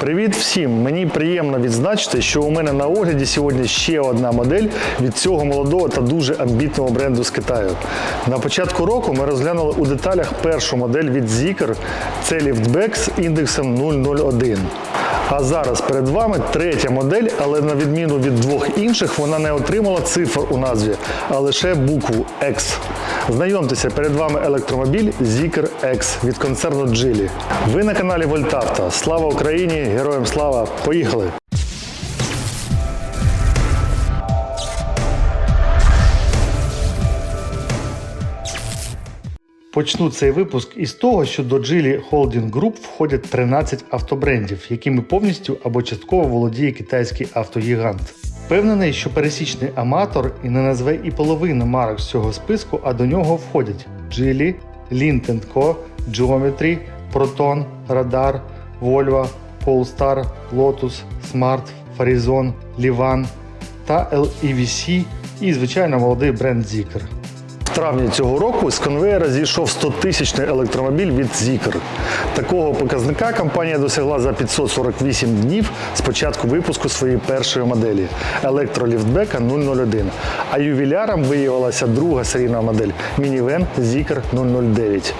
Привіт всім! Мені приємно відзначити, що у мене на огляді сьогодні ще одна модель від цього молодого та дуже амбітного бренду з Китаю. На початку року ми розглянули у деталях першу модель від Zikr Це ліфтбек з індексом 001. А зараз перед вами третя модель, але на відміну від двох інших, вона не отримала цифр у назві, а лише букву X. Знайомтеся, перед вами електромобіль Zikr X від концерну Geely. Ви на каналі Вольтавто. Слава Україні! Героям слава! Поїхали! Почну цей випуск із того, що до Geely Holding Group входять 13 автобрендів, якими повністю або частково володіє китайський автогігант. Впевнений, що пересічний аматор і не назве і половину марок з цього списку, а до нього входять Geely, Lint Co, Geometry, Proton, Radar, Volvo, Polestar, Lotus, Smart, Farizon, Livan та LEVC і, звичайно, молодий бренд Zeekr. В травні цього року з конвеєра зійшов 100-тисячний електромобіль від Zeekr. Такого показника компанія досягла за 548 днів з початку випуску своєї першої моделі електроліфтбека 001. А ювіляром виявилася друга серійна модель мінівен Zeekr 009.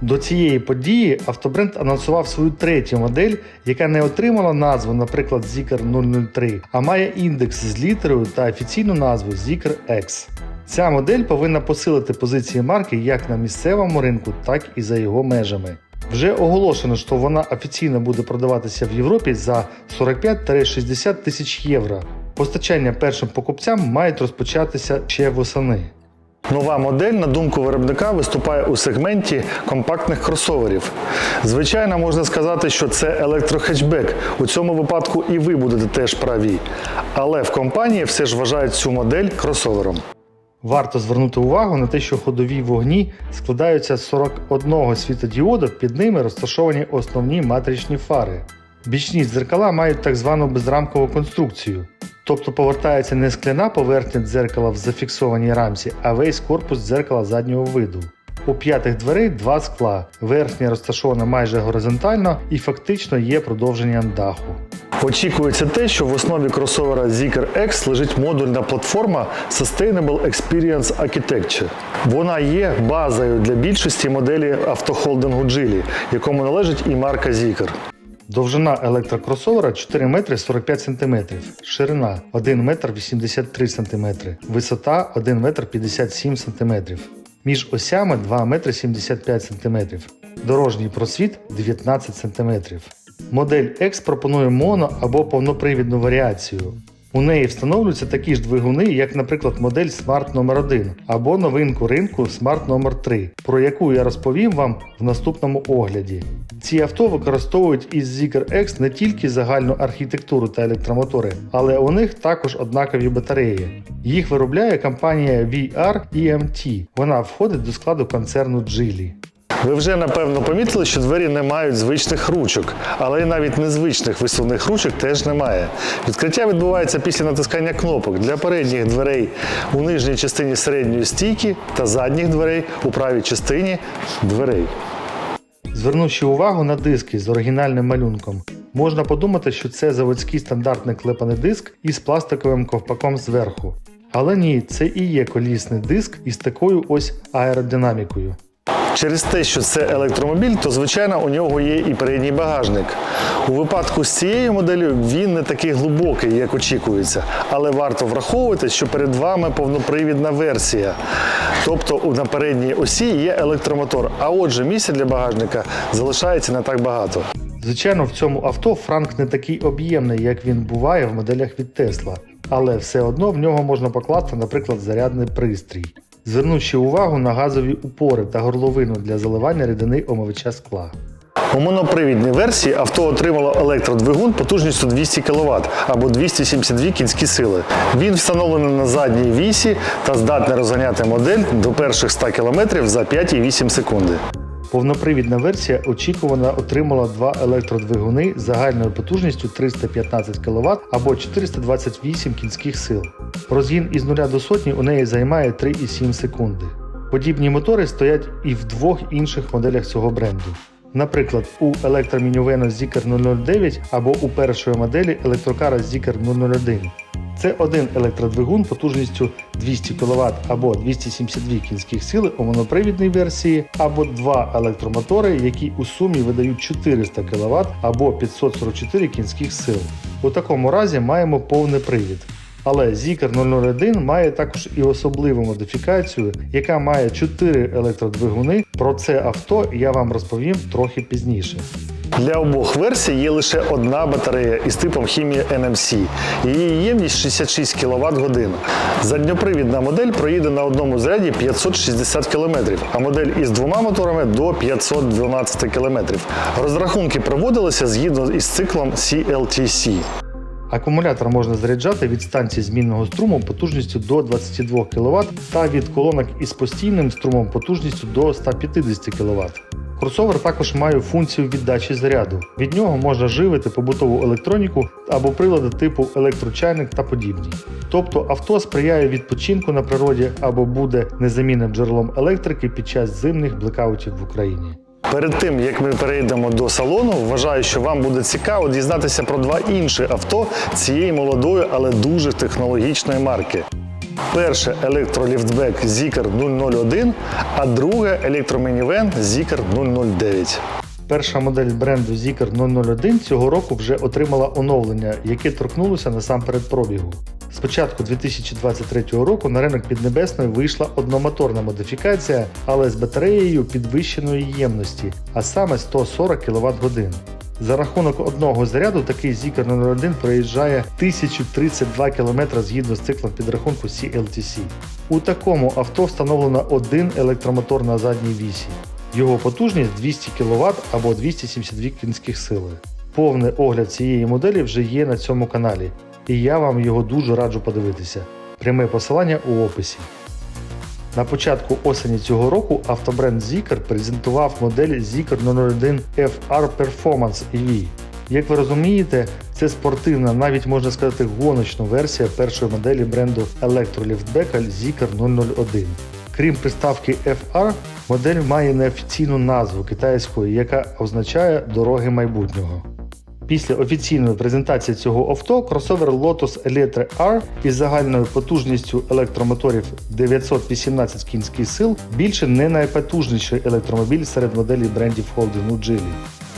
До цієї події автобренд анонсував свою третю модель, яка не отримала назву, наприклад, Zeekr 003, а має індекс з літерою та офіційну назву Zeekr X. Ця модель повинна посилити позиції марки як на місцевому ринку, так і за його межами. Вже оголошено, що вона офіційно буде продаватися в Європі за 45-60 тисяч євро. Постачання першим покупцям мають розпочатися ще восени. Нова модель, на думку виробника, виступає у сегменті компактних кросоверів. Звичайно, можна сказати, що це електрохетчбек. У цьому випадку і ви будете теж праві. Але в компанії все ж вважають цю модель кросовером. Варто звернути увагу на те, що ходові вогні складаються з 41 світодіоду, під ними розташовані основні матричні фари. Бічні дзеркала мають так звану безрамкову конструкцію, тобто повертається не скляна поверхня дзеркала в зафіксованій рамці, а весь корпус дзеркала заднього виду. У п'ятих дверей два скла. Верхня розташована майже горизонтально і фактично є продовженням даху. Очікується те, що в основі кросовера Zeekr X лежить модульна платформа Sustainable Experience Architecture. Вона є базою для більшості моделі автохолдингу Geely, якому належить і марка Zeekr. Довжина електрокросовера 4 метри 45 см, ширина 1 метр 83 см, висота 1 метр 57 см. Між осями 2 метри 75 см. Дорожній просвіт 19 см. Модель X пропонує моно або повнопривідну варіацію. У неї встановлюються такі ж двигуни, як, наприклад, модель Smart номер 1 або новинку ринку Smart номер 3 про яку я розповім вам в наступному огляді. Ці авто використовують із Zeekr X не тільки загальну архітектуру та електромотори, але у них також однакові батареї. Їх виробляє компанія VR EMT. Вона входить до складу концерну Geely. Ви вже напевно помітили, що двері не мають звичних ручок, але й навіть незвичних висувних ручок теж немає. Відкриття відбувається після натискання кнопок для передніх дверей у нижній частині середньої стійки та задніх дверей у правій частині дверей. Звернувши увагу на диски з оригінальним малюнком, можна подумати, що це заводський стандартний клепаний диск із пластиковим ковпаком зверху. Але ні, це і є колісний диск із такою ось аеродинамікою. Через те, що це електромобіль, то звичайно у нього є і передній багажник. У випадку з цією моделлю він не такий глибокий, як очікується, але варто враховувати, що перед вами повнопривідна версія. Тобто на передній осі є електромотор, а отже, місця для багажника залишається не так багато. Звичайно, в цьому авто франк не такий об'ємний, як він буває в моделях від Tesla, але все одно в нього можна покласти, наприклад, зарядний пристрій звернувши увагу на газові упори та горловину для заливання рідини омивача скла. У монопривідній версії авто отримало електродвигун потужністю 200 кВт або 272 кінські сили. Він встановлений на задній вісі та здатний розганяти модель до перших 100 км за 5,8 секунди. Повнопривідна версія очікувано отримала два електродвигуни загальною потужністю 315 кВт або 428 кінських сил. Розгін із 0 до сотні у неї займає 3,7 секунди. Подібні мотори стоять і в двох інших моделях цього бренду. Наприклад, у електромінівена Zikr 009 або у першої моделі електрокара Zikr 001. Це один електродвигун потужністю 200 кВт або 272 кінських сили у монопривідній версії, або два електромотори, які у сумі видають 400 кВт або 544 кінських сил. У такому разі маємо повний привід. Але Zikr 001 має також і особливу модифікацію, яка має 4 електродвигуни. Про це авто я вам розповім трохи пізніше. Для обох версій є лише одна батарея із типом хімія NMC. Її ємність 66 кВт годин. Задньопривідна модель проїде на одному заряді 560 км, а модель із двома моторами до 512 км. Розрахунки проводилися згідно із циклом CLTC. Акумулятор можна заряджати від станції змінного струму потужністю до 22 кВт та від колонок із постійним струмом потужністю до 150 кВт. Кросовер також має функцію віддачі заряду. Від нього можна живити побутову електроніку або прилади типу електрочайник та подібні. Тобто авто сприяє відпочинку на природі або буде незамінним джерелом електрики під час зимних блекаутів в Україні. Перед тим як ми перейдемо до салону, вважаю, що вам буде цікаво дізнатися про два інші авто цієї молодої, але дуже технологічної марки. Перше електроліфтбек Zikr 001, а друге електромінівен Zikr 009. Перша модель бренду Zikr 001 цього року вже отримала оновлення, яке торкнулося насамперед пробігу. З початку 2023 року на ринок Піднебесної вийшла одномоторна модифікація, але з батареєю підвищеної ємності, а саме 140 кВт годин. За рахунок одного заряду такий Zikr 01 проїжджає 1032 км згідно з циклом підрахунку CLTC. У такому авто встановлено один електромотор на задній вісі. Його потужність 200 кВт або 272 кінських сили. Повний огляд цієї моделі вже є на цьому каналі, і я вам його дуже раджу подивитися. Пряме посилання у описі. На початку осені цього року автобренд Zikr презентував модель Zikr 01 FR Performance EV. Як ви розумієте, це спортивна, навіть можна сказати, гоночна версія першої моделі бренду електроліфтбека Zikr 001. Крім приставки FR, модель має неофіційну назву китайською, яка означає дороги майбутнього. Після офіційної презентації цього авто кросовер Lotus Electra R із загальною потужністю електромоторів 918 кінських сил більше не найпотужніший електромобіль серед моделей брендів холдингу Geely.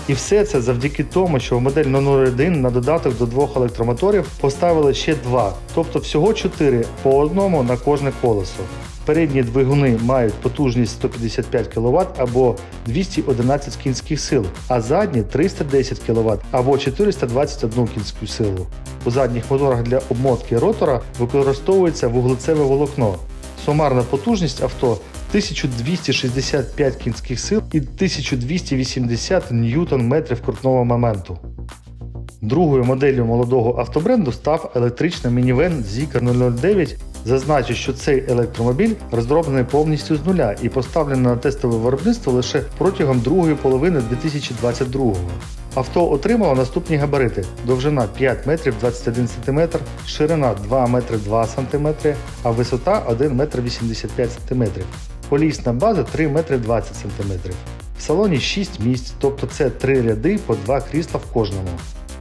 І все це завдяки тому, що в модель 001 на додаток до двох електромоторів поставили ще два, тобто всього 4 по одному на кожне колесо. Передні двигуни мають потужність 155 кВт або 211 кінських сил, а задні 310 кВт або 421 кінську силу. У задніх моторах для обмотки ротора використовується вуглецеве волокно. Сумарна потужність авто 1265 кінських сил і 1280 ньютон-метрів крутного моменту. Другою моделлю молодого автобренду став електричний мінівен Zikr 009. Зазначу, що цей електромобіль розроблений повністю з нуля і поставлений на тестове виробництво лише протягом другої половини 2022-го. Авто отримало наступні габарити: довжина 5 метрів 21 см, ширина 2 метри 2 см, а висота 1 метр 85 см. Колісна база 3 метри 20 см. В салоні 6 місць, тобто це 3 ряди по 2 крісла в кожному.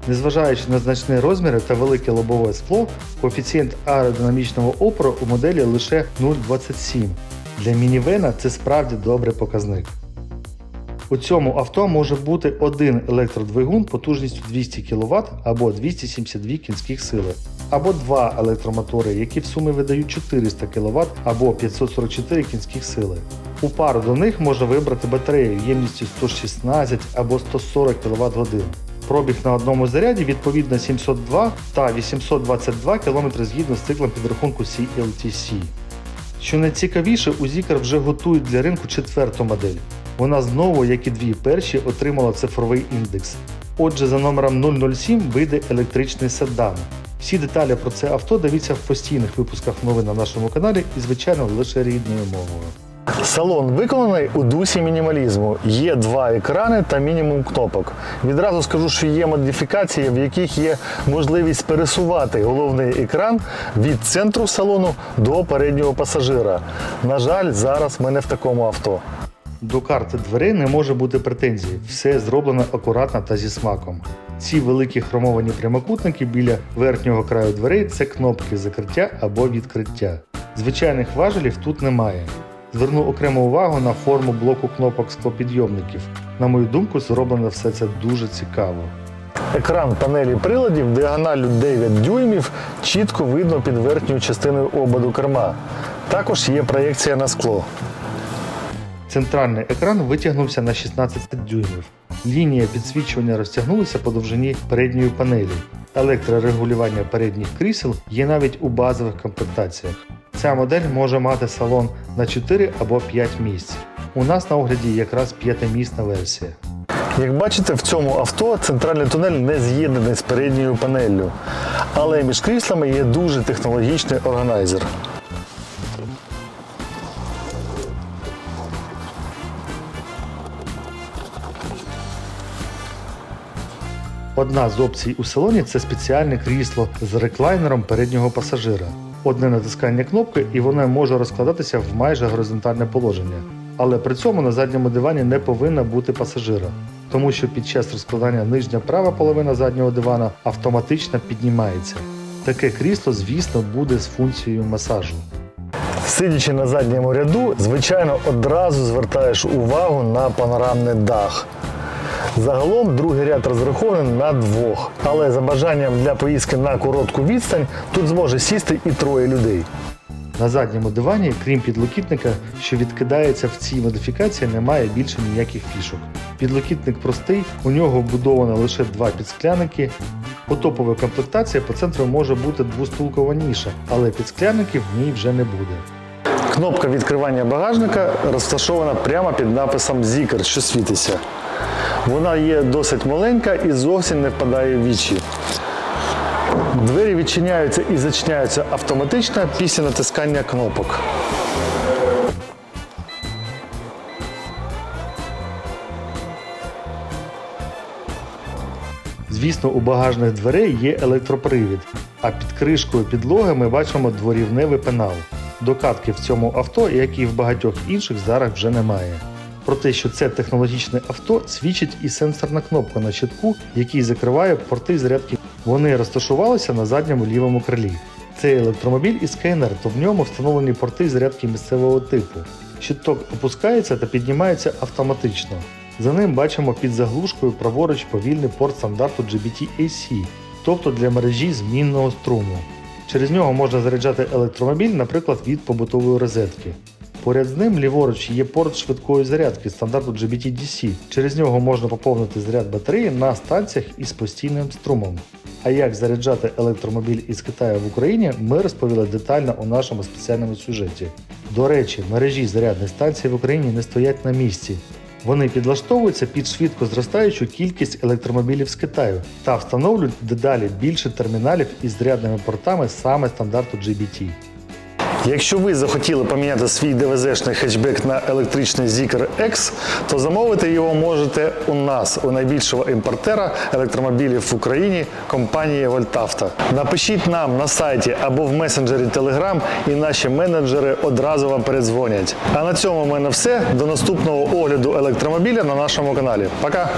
Незважаючи на значні розміри та велике лобове скло, коефіцієнт аеродинамічного опору у моделі лише 0,27. Для мінівена це справді добрий показник. У цьому авто може бути один електродвигун потужністю 200 кВт або 272 кінських сили, або два електромотори, які в сумі видають 400 кВт або 544 кінських сили. У пару до них можна вибрати батарею ємністю 116 або 140 кВт годин. Пробіг на одному заряді відповідно 702 та 822 км згідно з циклом підрахунку CLTC. Що найцікавіше, у Zikr вже готують для ринку четверту модель. Вона знову, як і дві перші, отримала цифровий індекс. Отже, за номером 007 вийде електричний седан. Всі деталі про це авто дивіться в постійних випусках новин на нашому каналі і, звичайно, лише рідною мовою. Салон виконаний у дусі мінімалізму. Є два екрани та мінімум кнопок. Відразу скажу, що є модифікації, в яких є можливість пересувати головний екран від центру салону до переднього пасажира. На жаль, зараз ми не в такому авто. До карти дверей не може бути претензій, все зроблено акуратно та зі смаком. Ці великі хромовані прямокутники біля верхнього краю дверей це кнопки закриття або відкриття. Звичайних важелів тут немає. Зверну окрему увагу на форму блоку кнопок склопідйомників. На мою думку, зроблено все це дуже цікаво. Екран панелі приладів діагоналю 9 дюймів чітко видно під верхньою частиною ободу керма. Також є проєкція на скло. Центральний екран витягнувся на 16 дюймів. Лінія підсвічування розтягнулася по довжині передньої панелі. Електрорегулювання передніх крісел є навіть у базових комплектаціях. Ця модель може мати салон на 4 або 5 місць. У нас на огляді якраз п'ятимісна версія. Як бачите, в цьому авто центральний тунель не з'єднаний з передньою панеллю, але між кріслами є дуже технологічний органайзер. Одна з опцій у салоні це спеціальне крісло з реклайнером переднього пасажира. Одне натискання кнопки і воно може розкладатися в майже горизонтальне положення. Але при цьому на задньому дивані не повинна бути пасажира, тому що під час розкладання нижня права половина заднього дивана автоматично піднімається. Таке крісло, звісно, буде з функцією масажу. Сидячи на задньому ряду, звичайно, одразу звертаєш увагу на панорамний дах. Загалом другий ряд розрахований на двох, але за бажанням для поїздки на коротку відстань тут зможе сісти і троє людей. На задньому дивані, крім підлокітника, що відкидається в цій модифікації, немає більше ніяких фішок. Підлокітник простий, у нього вбудовано лише два підскляники. У топовій комплектації по центру може бути двостулкова ніша, але підсклянників в ній вже не буде. Кнопка відкривання багажника розташована прямо під написом Zikr, що світиться. Вона є досить маленька і зовсім не впадає в вічі. Двері відчиняються і зачиняються автоматично після натискання кнопок. Звісно, у багажних дверей є електропривід, а під кришкою підлоги ми бачимо дворівневий пенал. Докатки в цьому авто, як і в багатьох інших, зараз вже немає. Про те, що це технологічне авто, свідчить і сенсорна кнопка на щитку, який закриває порти зарядки. Вони розташувалися на задньому лівому крилі. Це електромобіль із КНР, то в ньому встановлені порти зарядки місцевого типу. Щиток опускається та піднімається автоматично. За ним бачимо під заглушкою праворуч повільний порт стандарту GBT-AC, тобто для мережі змінного струму. Через нього можна заряджати електромобіль, наприклад, від побутової розетки. Поряд з ним ліворуч є порт швидкої зарядки стандарту GBT-DC. Через нього можна поповнити заряд батареї на станціях із постійним струмом. А як заряджати електромобіль із Китаю в Україні, ми розповіли детально у нашому спеціальному сюжеті. До речі, мережі зарядних станцій в Україні не стоять на місці. Вони підлаштовуються під швидко зростаючу кількість електромобілів з Китаю та встановлюють дедалі більше терміналів із зарядними портами саме стандарту GBT. Якщо ви захотіли поміняти свій ДВЗ-шний хетчбек на електричний Zikr X, то замовити його можете у нас, у найбільшого імпортера електромобілів в Україні компанії Вольтавто. Напишіть нам на сайті або в месенджері Telegram, і наші менеджери одразу вам передзвонять. А на цьому в мене все. До наступного огляду електромобіля на нашому каналі. Пока!